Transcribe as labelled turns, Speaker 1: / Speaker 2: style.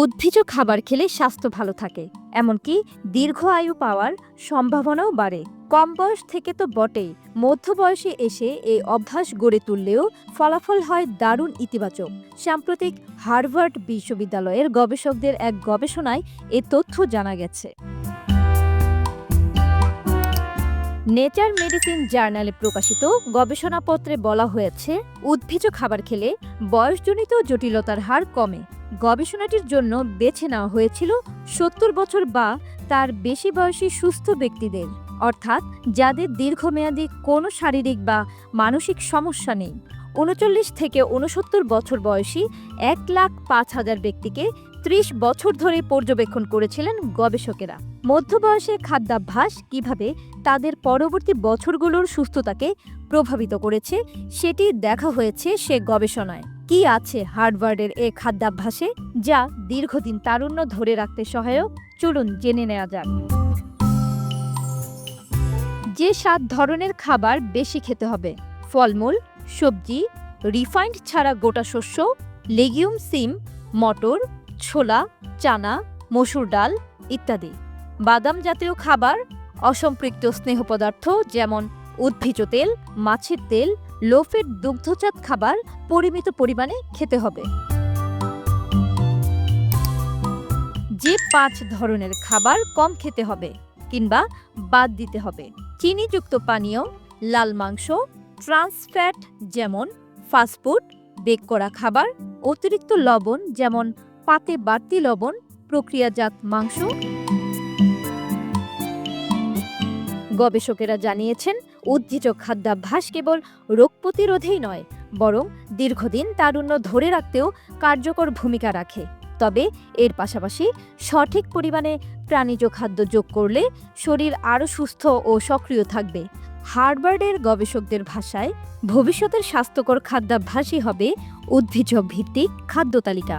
Speaker 1: উদ্ভিজ খাবার খেলে স্বাস্থ্য ভালো থাকে, এমনকি দীর্ঘ আয়ু পাওয়ার সম্ভাবনাও বাড়ে। কম বয়স থেকে তো বটেই, মধ্য বয়সে এসে এই অভ্যাস গড়ে তুললেও ফলাফল হয় দারুণ ইতিবাচক। সাম্প্রতিক হার্ভার্ড বিশ্ববিদ্যালয়ের গবেষকদের এক গবেষণায় এ তথ্য জানা গেছে। নেচার মেডিসিন জার্নালে প্রকাশিত গবেষণাপত্রে বলা হয়েছে উদ্ভিজ খাবার খেলে বয়সজনিত জটিলতার হার কমে। গবেষণাটির জন্য বেছে নেওয়া হয়েছিল সত্তর বছর বা তার বেশি বয়সী সুস্থ ব্যক্তিদের, অর্থাৎ যাদের দীর্ঘমেয়াদী কোনো শারীরিক বা মানসিক সমস্যা নেই। উনচল্লিশ থেকে উনসত্তর বছর বয়সী এক লাখ পাঁচ হাজার ব্যক্তিকে ত্রিশ বছর ধরে পর্যবেক্ষণ করেছিলেন গবেষকেরা। মধ্যবয়সে খাদ্যাভ্যাস কীভাবে তাদের পরবর্তী বছরগুলোর সুস্থতাকে প্রভাবিত করেছে, সেটি দেখা হয়েছে সে গবেষণায়। কি আছে হার্ডওয়ার্ডের এ খাদ্যাভ্যাসে যা দীর্ঘদিন তারুণ্য ধরে রাখতে সহায়ক? চলুন জেনে নেওয়া যাক। যে সাত ধরনের খাবার বেশি খেতে হবে, ফলমূল, সবজি, রিফাইন্ড ছাড়া গোটা শস্য, লেগিউম, সিম, মটর, ছোলা, চানা, মসুর ডাল ইত্যাদি। বাদাম জাতীয় খাবার, অসম্পৃক্ত স্নেহ পদার্থ যেমন উদ্ভিজ তেল, মাছের তেল লোফের দুগ্ধজাত খাবার পরিমিত পরিমাণে খেতে হবে। যে পাঁচ ধরনের খাবার কম খেতে হবে কিংবা বাদ দিতে হবে। চিনিযুক্ত পানীয়, লাল মাংস ট্রান্সফ্যাট যেমন ফাস্টফুড বেক করা খাবার, অতিরিক্ত লবণ যেমন পাতে বাড়তি লবণ, প্রক্রিয়াজাত মাংস গবেষকেরা জানিয়েছেন উদ্ভিজ খাদ্যাভ্যাস কেবল রোগ প্রতিরোধেই নয়, বরং দীর্ঘদিন তারুণ্য ধরে রাখতেও কার্যকর ভূমিকা রাখে। তবে এর পাশাপাশি সঠিক পরিমাণে প্রাণীজ খাদ্য যোগ করলে শরীর আরও সুস্থ ও সক্রিয় থাকবে। হার্ভার্ডের গবেষকদের ভাষায়, ভবিষ্যতের স্বাস্থ্যকর খাদ্যাভ্যাসই হবে উদ্ভিজ ভিত্তিক খাদ্য তালিকা।